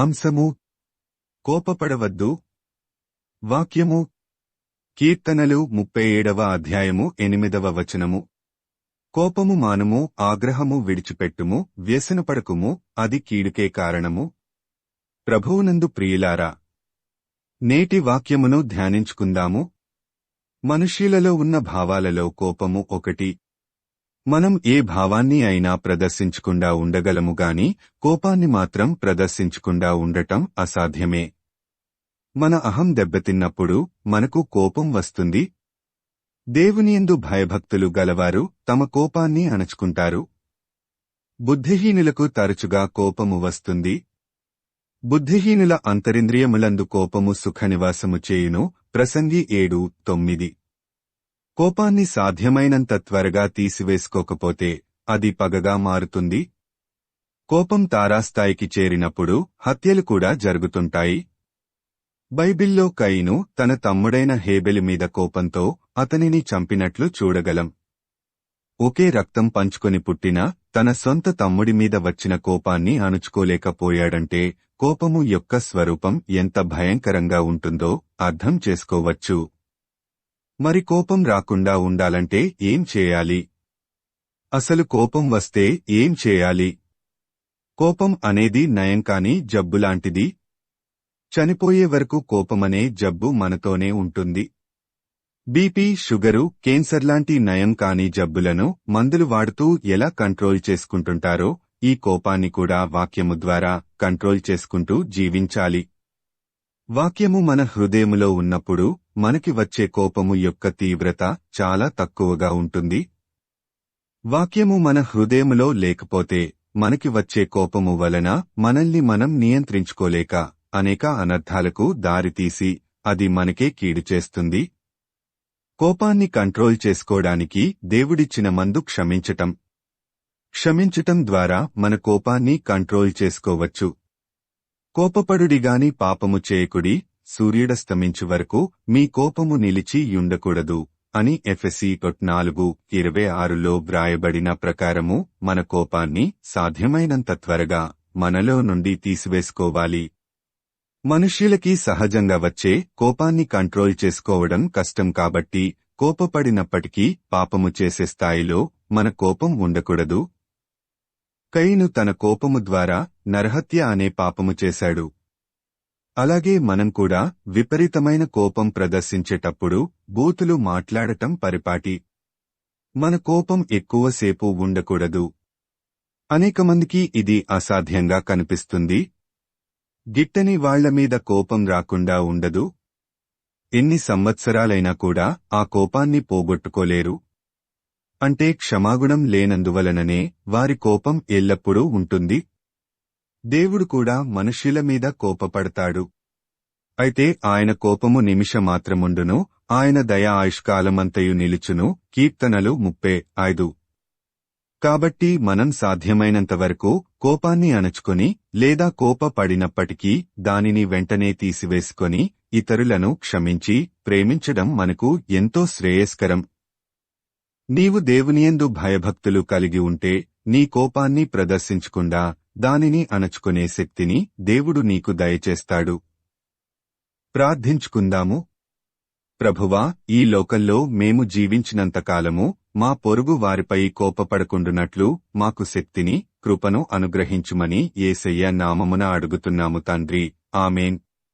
అంశము కోపపడవద్దు. వాక్యము కీర్తనలు ముప్పై ఏడవ అధ్యాయము ఎనిమిదవ వచనము. కోపము మానుము ఆగ్రహము విడిచిపెట్టుము వ్యసనపడకుము అది కీడుకే కారణము. ప్రభువునందు ప్రియులారా నేటి వాక్యమును ధ్యానించుకుందాము. మనుష్యులలో ఉన్న భావాలలో కోపము ఒకటి మనం ఏ భావాన్ని అయినా ప్రదర్శించకుండా ఉండగలము గాని కోపాన్ని మాత్రం ప్రదర్శించకుండా ఉండటం అసాధ్యమే. మన అహం దెబ్బతిన్నప్పుడు మనకు కోపం వస్తుంది. దేవునియందు భయభక్తులు గలవారు తమ కోపాన్ని అణచుకుంటారు. బుద్ధిహీనులకు తరచుగా కోపము వస్తుంది. బుద్ధిహీనుల అంతరింద్రియములందు కోపము సుఖనివాసము చేయును. ప్రసంగి ఏడు తొమ్మిది. కోపాన్ని సాధ్యమైనంత త్వరగా తీసివేసుకోకపోతే అది పగగా మారుతుంది. కోపం తారాస్థాయికి చేరినప్పుడు హత్యలు కూడా జరుగుతుంటాయి. బైబిల్లో కయిను తన తమ్ముడైన హేబెలి మీద కోపంతో అతనిని చంపినట్లు చూడగలం. ఒకే రక్తం పంచుకొని పుట్టిన తన సొంత తమ్ముడి మీద వచ్చిన కోపాన్ని అణుచుకోలేకపోయాడంటే కోపము యొక్క స్వరూపం ఎంత భయంకరంగా ఉంటుందో అర్థం చేసుకోవచ్చు. మరి కోపం రాకుండా ఉండాలంటే ఏం చేయాలి? అసలు కోపం వస్తే ఏం చేయాలి? కోపం అనేది నయం కాని జబ్బులాంటిది చనిపోయే వరకు కోపమనే జబ్బు మనతోనే ఉంటుంది. బీపీ షుగరు కేన్సర్ లాంటి నయం కాని జబ్బులను మందులు వాడుతూ ఎలా కంట్రోల్ చేసుకుంటుంటారో ఈ కోపాన్ని కూడా వాక్యము ద్వారా కంట్రోల్ చేసుకుంటూ జీవించాలి. వాక్యము మన హృదయములో ఉన్నప్పుడు మనకి వచ్చే కోపము యొక్క తీవ్రత చాలా తక్కువగా ఉంటుంది. వాక్యము మన హృదయములో లేకపోతే మనకి వచ్చే కోపము వలన మనల్ని మనం నియంత్రించుకోలేక అనేక అనర్థాలకు దారితీసి అది మనకే కీడు చేస్తుంది. కోపాన్ని కంట్రోల్ చేసుకోవడానికి దేవుడిచ్చిన మందు క్షమించటం. క్షమించటం ద్వారా మన కోపాన్ని కంట్రోల్ చేసుకోవచ్చు. కోపపడుడిగాని పాపము చేయకుడి సూర్యుడస్తమించు వరకు మీ కోపము నిలిచి యుండకూడదు అని ఎఫ్ఎసి నాలుగు ఇరవై ఆరులో వ్రాయబడిన ప్రకారము మన కోపాన్ని సాధ్యమైనంత త్వరగా మనలో నుండి తీసివేసుకోవాలి. మనుష్యులకి సహజంగా వచ్చే కోపాన్ని కంట్రోల్ చేసుకోవడం కష్టం కాబట్టి కోపపడినప్పటికీ పాపము చేసే స్థాయిలో మన కోపం ఉండకూడదు. కయ్యను తన కోపము ద్వారా నరహత్య అనే పాపము చేశాడు. అలాగే మనం కూడా విపరీతమైన కోపం ప్రదర్శించేటప్పుడు బూతులు మాట్లాడటం పరిపాటి. మన కోపం ఎక్కువసేపు ఉండకూడదు. అనేక మందికి ఇది అసాధ్యంగా కనిపిస్తుంది. గిట్టని వాళ్ళ మీద కోపం రాకుండా ఉండదు. ఎన్ని సంవత్సరాలైనా కూడా ఆ కోపాన్ని పోగొట్టుకోలేరు. అంటే క్షమాగుణం లేనందువలననే వారి కోపం ఎల్లప్పుడూ ఉంటుంది. దేవుడు కూడా మనుష్యుల మీద కోపపడతాడు. అయితే ఆయన కోపము నిమిషమాత్రముండును ఆయన దయ ఆయుష్కాలమంతయు నిలుచును. కీర్తనలు ముప్పే ఐదు. కాబట్టి మనం సాధ్యమైనంతవరకు కోపాన్ని అణచుకొని లేదా కోపపడినప్పటికీ దానిని వెంటనే తీసివేసుకొని ఇతరులను క్షమించి ప్రేమించడం మనకు ఎంతో శ్రేయస్కరం. నీవు దేవునియందు భయభక్తులు కలిగి ఉంటే నీ కోపాన్ని ప్రదర్శించకుండా దానిని అణచుకునే శక్తిని దేవుడు నీకు దయచేస్తాడు. ప్రార్థించుకుందాము. ప్రభువా ఈ లోకంలో మేము జీవించినంతకాలము మా పొరుగు వారిపై కోపపడకుండునట్లు మాకు శక్తిని కృపను అనుగ్రహించుమని ఏసయ్య నామమున అడుగుతున్నాము తండ్రి. ఆమెన్.